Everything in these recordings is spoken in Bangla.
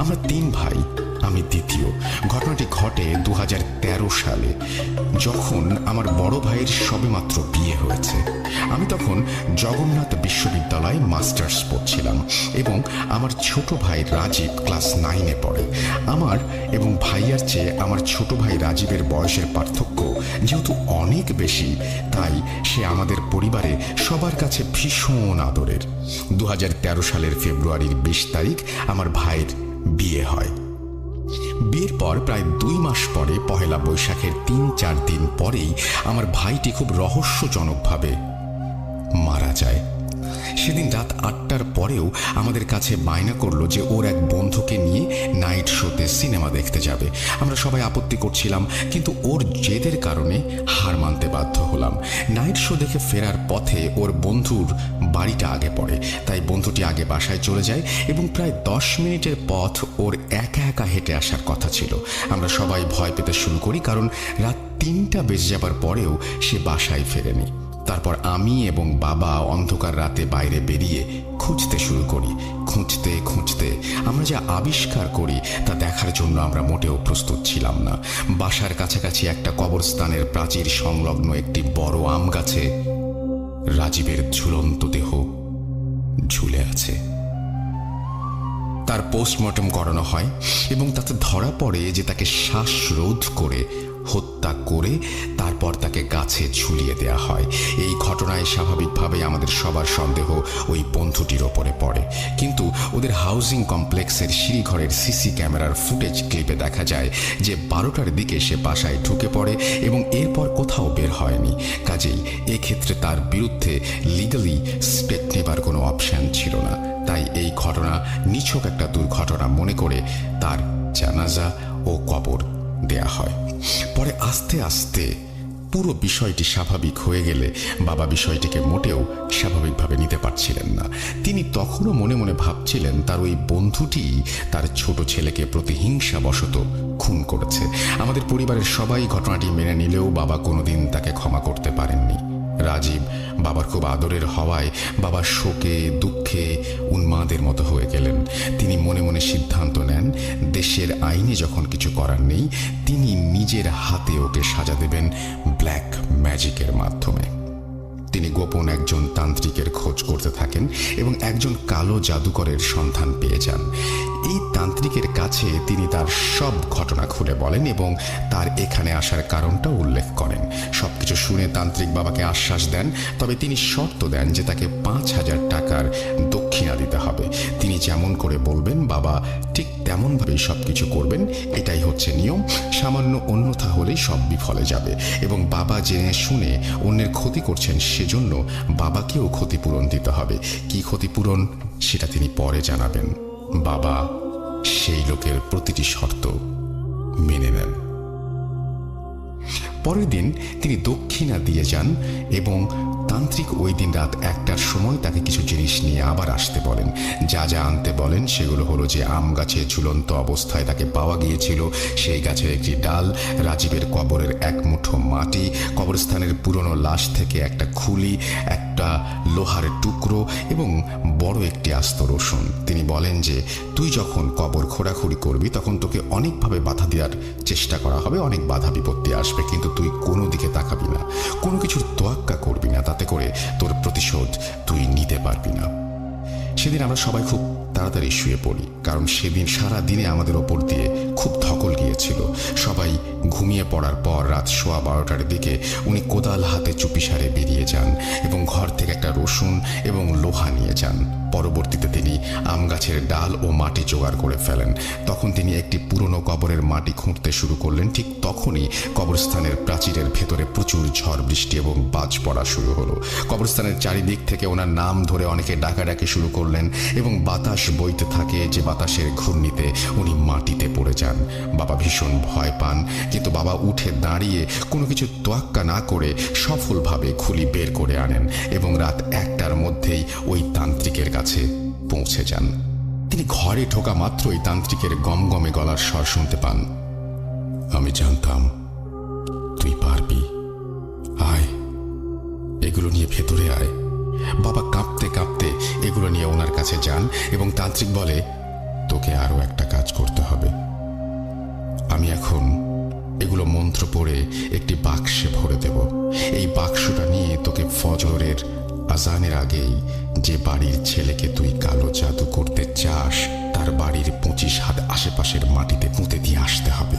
আমরা তিন ভাই, আমি দ্বিতীয়। ঘটনাটি ঘটে দু হাজার তেরো সালে, যখন আমার বড় ভাইয়ের সবেমাত্র বিয়ে হয়েছে। আমি তখন জগন্নাথ বিশ্ববিদ্যালয়ে মাস্টার্স পড়ছিলাম এবং আমার ছোট ভাই রাজীব ক্লাস নাইনে পড়ে। আমার এবং ভাইয়ার চেয়ে আমার ছোট ভাই রাজীবের বয়সের পার্থক্য যেহেতু অনেক বেশি, তাই সে আমাদের পরিবারে সবার কাছে ভীষণ আদরের। দু হাজার তেরো সালের ফেব্রুয়ারির বিশ তারিখ আমার ভাইয়ের বিয়ে হয়। বিয়ের পর প্রায় দুই মাস পরে পহেলা বৈশাখের তিন, চার দিন পরেই আমার ভাইটি খুব রহস্যজনকভাবে মারা যায়। সেদিন রাত আটটার পরেও আমাদের কাছে বায়না করল যে ওর এক বন্ধুকে নিয়ে নাইট শোতে সিনেমা দেখতে যাবে। আমরা সবাই আপত্তি করছিলাম, কিন্তু ওর জেদের কারণে হার মানতে বাধ্য হলাম। নাইট শো দেখে ফেরার পথে ওর বন্ধুর বাড়িটা আগে পড়ে, তাই বন্ধুটি আগে বাসায় চলে যায় এবং প্রায় দশ মিনিটের পথ ওর একা একা হেঁটে আসার কথা ছিল। আমরা সবাই ভয় পেতে শুরু করি, কারণ রাত তিনটা বেজে যাবার পরেও সে বাসায় ফেরেনি। তারপর আমি এবং বাবা অন্ধকার রাতে বাইরে বেরিয়ে খুঁজতে শুরু করি। খুঁজতে খুঁজতে আমরা যা আবিষ্কার করি তা দেখার জন্য আমরা মোটেও প্রস্তুত ছিলাম না। বাসার কাছাকাছি একটা কবরস্থানের প্রাচীর সংলগ্ন একটি বড় আম গাছে রাজীবের ঝুলন্ত দেহ ঝুলে আছে। তার পোস্টমর্টম করানো হয় এবং তাতে ধরা পড়ে যে তাকে শ্বাসরোধ করে হত্যা করে তারপর তাকে গাছে ঝুলিয়ে দেওয়া হয়। এই ঘটনায় স্বাভাবিকভাবে আমাদের সবার সন্দেহ ওই বন্ধুটির ওপরে পড়ে। কিন্তু ওদের হাউজিং কমপ্লেক্সের সিঁড়িঘরের সিসি ক্যামেরার ফুটেজ ক্লিপে দেখা যায় যে বারোটার দিকে সে বাসায় ঢুকে পড়ে এবং এরপর কোথাও বের হয়নি। কাজেই এক্ষেত্রে তার বিরুদ্ধে লিগালি স্টেপ নেবার কোনো অপশান ছিল না। তাই এই ঘটনা নিছক একটা দুর্ঘটনা মনে করে তার জানাজা ও কবর দেয়া হয়। পরে আস্তে আস্তে পুরো বিষয়টি স্বাভাবিক হয়ে গেলে বাবা বিষয়টিকে মোটেও স্বাভাবিকভাবে নিতে পারছিলেন না। তিনি তখনও মনে মনে ভাবছিলেন তার ওই বন্ধুটি তার ছোট ছেলেকে প্রতিহিংসাবশত খুন করেছে। আমাদের পরিবারের সবাই ঘটনাটি মেনে নিলেও বাবা কোনোদিন তাকে ক্ষমা করতে পারেননি। রাজীব বাবার খুব আদরের হওয়ায় বাবার শোকে, দুঃখে উন্মাদের মতো হয়ে গেলেন। তিনি মনে মনে সিদ্ধান্ত নেন, দেশের আইনে যখন কিছু করার নেই, তিনি নিজের হাতে ওকে সাজা দেবেন ব্ল্যাক ম্যাজিকের মাধ্যমে। তিনি গোপন একজন তান্ত্রিকের খোঁজ করতে থাকেন এবং একজন কালো জাদুকরের সন্ধান পেয়ে যান। এই তান্ত্রিকের কাছে তিনি তার সব ঘটনা খুলে বলেন এবং তার এখানে আসার কারণটা উল্লেখ করেন। সবকিছু শুনে তান্ত্রিক বাবাকে আশ্বাস দেন, তবে তিনি শর্ত দেন যে তাকে পাঁচ হাজার টাকার দক্ষিণা দিতে হবে। তিনি যেমন করে বলবেন, বাবা, ঠিক তেমনভাবেই সব কিছু করবেন, এটাই হচ্ছে নিয়ম, সামান্য অন্যথা হলেই সব বিফলে যাবে। এবং বাবা জেনে শুনে অন্যের ক্ষতি করছেন সেজন্য বাবাকেও ক্ষতিপূরণ দিতে হবে। কি ক্ষতিপূরণ, সেটা তিনি পরে জানাবেন। বাবা সেই লোকের প্রতিটি শর্ত মেনে নেন। পরের দিন তিনি দক্ষিণা দিয়ে যান এবং তান্ত্রিক ওই দিন রাত একটার সময় তাকে কিছু জিনিস নিয়ে আবার আসতে বলেন। যা যা আনতে বলেন, সেগুলো হলো যে আম গাছে ঝুলন্ত অবস্থায় তাকে পাওয়া গিয়েছিল। সেই গাছের একটি ডাল, রাজীবের কবরের এক মুঠো মাটি, কবরস্থানের পুরনো লাশ থেকে একটা খুলি, একটা লোহার টুকরো এবং বড় একটি আস্ত রসুন। তিনি বলেন যে, তুই যখন কবর খোঁড়াখুড়ি করবি, তখন তোকে অনেকভাবে বাধা দেওয়ার চেষ্টা করা হবে, অনেক বাধা বিপত্তি আসবে, কিন্তু তুই কোনো দিকে তাকাবি না। কোনো কিছুর তোয়াক্কা করবি না, তাতে করে তোর প্রতিশোধ তুই নিতে পারবি না। সেদিন আমরা সবাই খুব তাড়াতাড়ি শুয়ে পড়ি, কারণ সেদিন সারা দিনে আমাদের ওপর দিয়ে খুব ধকল গিয়েছিল। সবাই ঘুমিয়ে পড়ার পর রাত সোয়া বারোটার দিকে উনি কোদাল হাতে চুপিসারে বেরিয়ে যান এবং ঘর থেকে একটা রসুন এবং লোহা নিয়ে যান। পরবর্তীতে তিনি আম গাছের ডাল ও মাটি জোগাড় করে ফেলেন। তখন তিনি একটি পুরনো কবরের মাটি খুঁড়তে শুরু করলেন। ঠিক তখনই কবরস্থানের প্রাচীরের ভেতরে প্রচুর ঝড়, বৃষ্টি এবং বাজ পড়া শুরু হলো। কবরস্থানের চারিদিক থেকে ওনার নাম ধরে অনেকে ডাকাডাকি শুরু করলেন এবং বাতাস বইতে থাকে যে বাতাসের ঘূর্ণিতে উনি মাটিতে পড়ে যান। বাবা ভীষণ ভয় পান, কিন্তু বাবা উঠে দাঁড়িয়ে কোনো কিছু তোয়াক্কা না করে সফলভাবে খুলি বের করে আনেন এবং রাত একটার মধ্যেই ওই তান্ত্রিকের কাছে পৌঁছে যান। তিনি ঘরে ঢোকা মাত্রই তান্ত্রিকের গমগমে গলার স্বর শুনতে পান। আমি জানতাম তুই পারবি। আয়, এগুলো নিয়ে ভেতরে আয়। বাবা কাঁপতে কাঁপতে এগুলো নিয়ে ওনার কাছে যান এবং তান্ত্রিক বলে, তোকে আরও একটা কাজ করতে হবে। আমি এখন এগুলো মন্ত্র পড়ে একটি বাক্সে ভরে দেব। এই বাক্সটা নিয়ে তোকে ফজরের আজানের আগেই যে বাড়ির ছেলেকে তুই কালো জাদু করতে চাস, তার বাড়ির পঁচিশ হাত আশেপাশের মাটিতে পুঁতে দিয়ে আসতে হবে।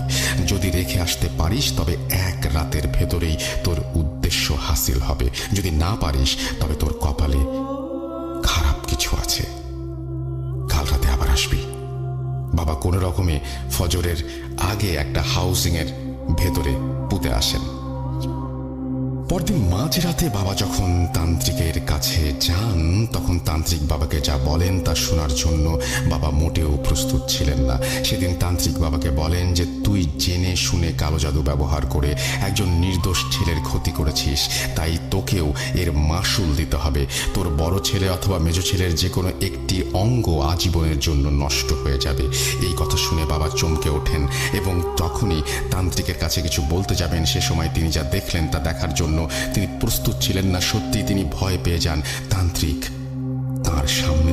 যদি রেখে আসতে পারিস, তবে এক রাতের ভেতরেই তোর উদ্দেশ্য হাসিল হবে। যদি না পারিস, তবে তোর কপালে খারাপ কিছু আছে। কাল রাতে আবার আসবি। বাবা কোনো রকমে ফজরের আগে একটা হাউসিং এর ভেতরে পুঁতে আসেন। পরদিন মাঝরাতে বাবা যখন তান্ত্রিকের কাছে যান, তখন তান্ত্রিক বাবাকে যা বলেন তা শোনার জন্য বাবা মোটেও প্রস্তুত ছিলেন না। সেদিন তান্ত্রিক বাবাকে বলেন যে তুই জেনে শুনে কালো জাদু ব্যবহার করে একজন নির্দোষ ছেলের ক্ষতি করেছিস। তাই তোকেও এর মাসুল দিতে হবে। তোর বড় ছেলে অথবা মেজ ছেলের যে কোনো একটি অঙ্গ আজীবনের জন্য নষ্ট হয়ে যাবে। এই কথা শুনে বাবা চমকে ওঠেন এবং তখনই তান্ত্রিকের কাছে কিছু বলতে যাবেন। সে সময় তিনি যা দেখলেন তা দেখার জন্য তিনি প্রস্তুত ছিলেন না। সত্যি তিনি ভয় পেয়ে যান। তান্ত্রিক তার সামনে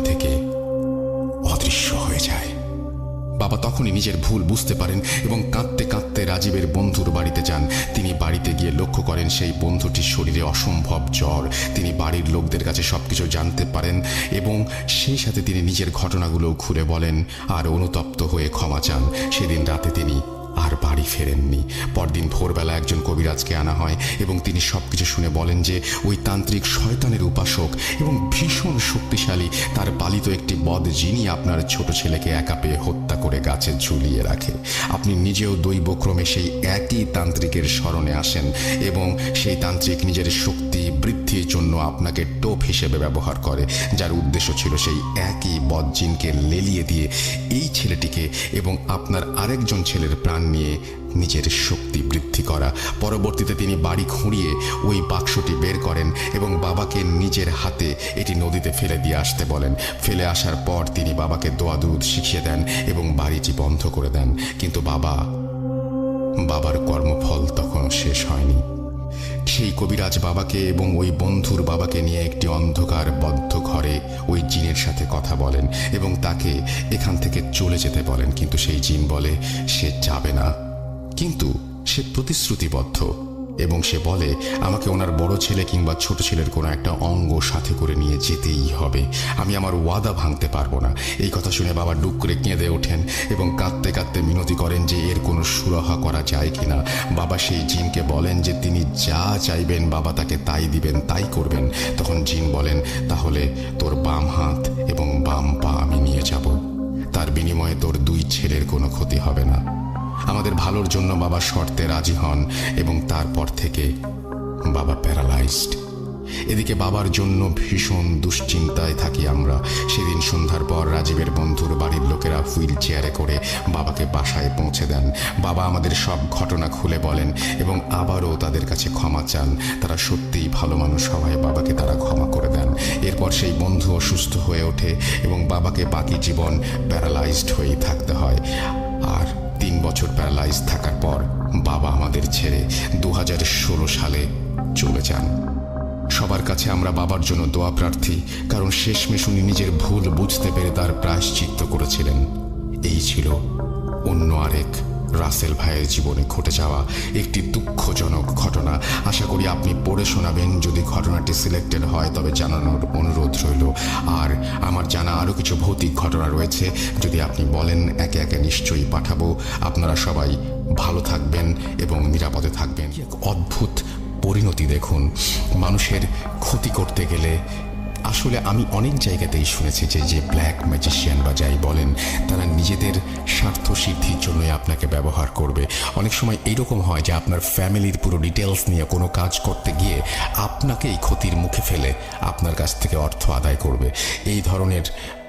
বাবা তখনই নিজের ভুল বুঝতে পারেন এবং কাঁদতে কাঁদতে রাজীবের বন্ধুর বাড়িতে যান। তিনি বাড়িতে গিয়ে লক্ষ্য করেন সেই বন্ধুটির শরীরে অসম্ভব জ্বর। তিনি বাড়ির লোকদের কাছে সব কিছু জানতে পারেন এবং সেই সাথে তিনি নিজের ঘটনাগুলো ঘুরে বলেন, আর অনুতপ্ত হয়ে ক্ষমা চান। সেদিন রাতে তিনি আর বাড়ি ফেরেননি। পরদিন ভোরবেলা একজন কবিরাজকে আনা হয় এবং তিনি সবকিছু শুনে বলেন যে, ওই তান্ত্রিক শয়তানের উপাসক এবং ভীষণ শক্তিশালী, তার পালিত একটি বদ যিনি আপনার ছোট ছেলেকে একা পেয়ে হত্যা করে গাছে ঝুলিয়ে রাখে। আপনি নিজেও দৈবক্রমে সেই একই তান্ত্রিকের স্মরণে আসেন এবং সেই তান্ত্রিক নিজের শক্তি বৃদ্ধির জন্য আপনাকে টোপ হিসেবে ব্যবহার করে, যার উদ্দেশ্য ছিল সেই একই বদজিনকে লেলিয়ে দিয়ে এই ছেলেটিকে এবং আপনার আরেকজন ছেলের প্রাণ নিয়ে নিজের শক্তি বৃদ্ধি করা। পরবর্তীতে তিনি বাড়ি খুঁড়িয়ে ওই বাক্সটি বের করেন এবং বাবাকে নিজের হাতে এটি নদীতে ফেলে দিয়ে আসতে বলেন। ফেলে আসার পর তিনি বাবাকে দোয়া দুধ শিখিয়ে দেন এবং বাড়িটি বন্ধ করে দেন। কিন্তু বাবা, বাবার কর্মফল তখনও শেষ হয়নি। সেই কবিরাজ বাবাকে এবং ওই বন্ধুর বাবাকে নিয়ে একটি অন্ধকার বদ্ধ ঘরে ওই জিনের সাথে কথা বলেন এবং তাকে এখান থেকে চলে যেতে বলেন। কিন্তু সেই জিন বলে, সে যাবে না। কিন্তু সে প্রতিশ্রুতিবদ্ধ এবং সে বলে, আমাকে ওনার বড় ছেলে কিংবা ছোট ছেলের কোনো একটা অঙ্গ সাথে করে নিয়ে যেতেই হবে। আমি আমার ওয়াদা ভাঙতে পারব না। এই কথা শুনে বাবা ডুক করে কেঁদে ওঠেন এবং কাঁদতে কাঁদতে মিনতি করেন যে এর কোনো সুরাহা করা যায় কিনা। বাবা সেই জিনকে বলেন যে, তিনি যা চাইবেন বাবা তাকে তাই দিবেন, তাই করবেন। তখন জিন বলেন, তাহলে তোর বাম হাত এবং বাম পা আমি নিয়ে যাব। তার বিনিময়ে তোর দুই ছেলের কোনো ক্ষতি হবে না। আমাদের ভালোর জন্য বাবা শর্তে রাজি হন এবং তারপর থেকে বাবা প্যারালাইজড। এদিকে বাবার জন্য ভীষণ দুশ্চিন্তায় থাকি আমরা। সেদিন সন্ধ্যার পর রাজীবের বন্ধুর বাড়ির লোকেরা হুইল চেয়ারে করে বাবাকে বাসায় পৌঁছে দেন। বাবা আমাদের সব ঘটনা খুলে বলেন এবং আবারও তাদের কাছে ক্ষমা চান। তারা সত্যিই ভালো মানুষ হওয়ায় বাবাকে তারা ক্ষমা করে দেন। এরপর সেই বন্ধু অসুস্থ হয়ে ওঠে এবং বাবাকে বাকি জীবন প্যারালাইজড হয়েই থাকতে হয়। আর তিন বছর প্যারালাইজ থাকার পর বাবা আমাদের ছেড়ে দু হাজার ষোলো সালে চলে যান। সবার কাছে আমরা বাবার জন্য দোয়া প্রার্থী, কারণ শেষমেশ উনি নিজের ভুল বুঝতে পেরে তার প্রায়শ্চিত্ত করেছিলেন। এই ছিল অন্য আরেক রাসেল ভাইয়ের জীবনে ঘটে যাওয়া একটি দুঃখজনক ঘটনা। আশা করি আপনি পড়ে শোনাবেন। যদি ঘটনাটি সিলেক্টেড হয়, তবে জানানোর অনুরোধ রইল। আর আমার জানা আরও কিছু ভৌতিক ঘটনা রয়েছে, যদি আপনি বলেন, একে একে নিশ্চয়ই পাঠাবো। আপনারা সবাই ভালো থাকবেন এবং নিরাপদে থাকবেন। অদ্ভুত পরিণতি দেখুন। মানুষের ক্ষতি করতে গেলে আসলে আমি অনেক জায়গাতেই শুনেছি যে যে ব্ল্যাক ম্যাজিশিয়ান বা যাই বলেন, তারা নিজেদের স্বার্থ সিদ্ধির জন্যই আপনাকে ব্যবহার করবে। অনেক সময় এইরকম হয় যে আপনার ফ্যামিলির পুরো ডিটেলস নিয়ে কোনো কাজ করতে গিয়ে আপনাকেই ক্ষতির মুখে ফেলে আপনার কাছ থেকে অর্থ আদায় করবে। এই ধরনের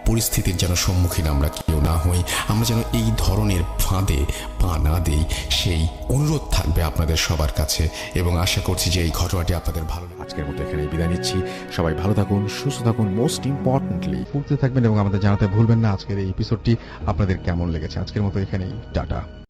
পরিস্থিতির যেন সম্মুখীন আমরা কেউ না হই, আমরা যেন এই ধরনের ফাঁদে পা না দিই, সেই অনুরোধ থাকবে আপনাদের সবার কাছে এবং আশা করছি যে এই ঘটনাটি আপনাদের ভালো। আজকের মতো এখানে বিদায় নিচ্ছি। সবাই ভালো থাকুন, সুস্থ থাকুন মোস্ট ইম্পর্টেন্টলি পড়তে থাকবেন এবং আমাদের জানাতে ভুলবেন না আজকের এই এপিসোডটি আপনাদের কেমন লেগেছে? আজকের মতো এখানেই, টাটা।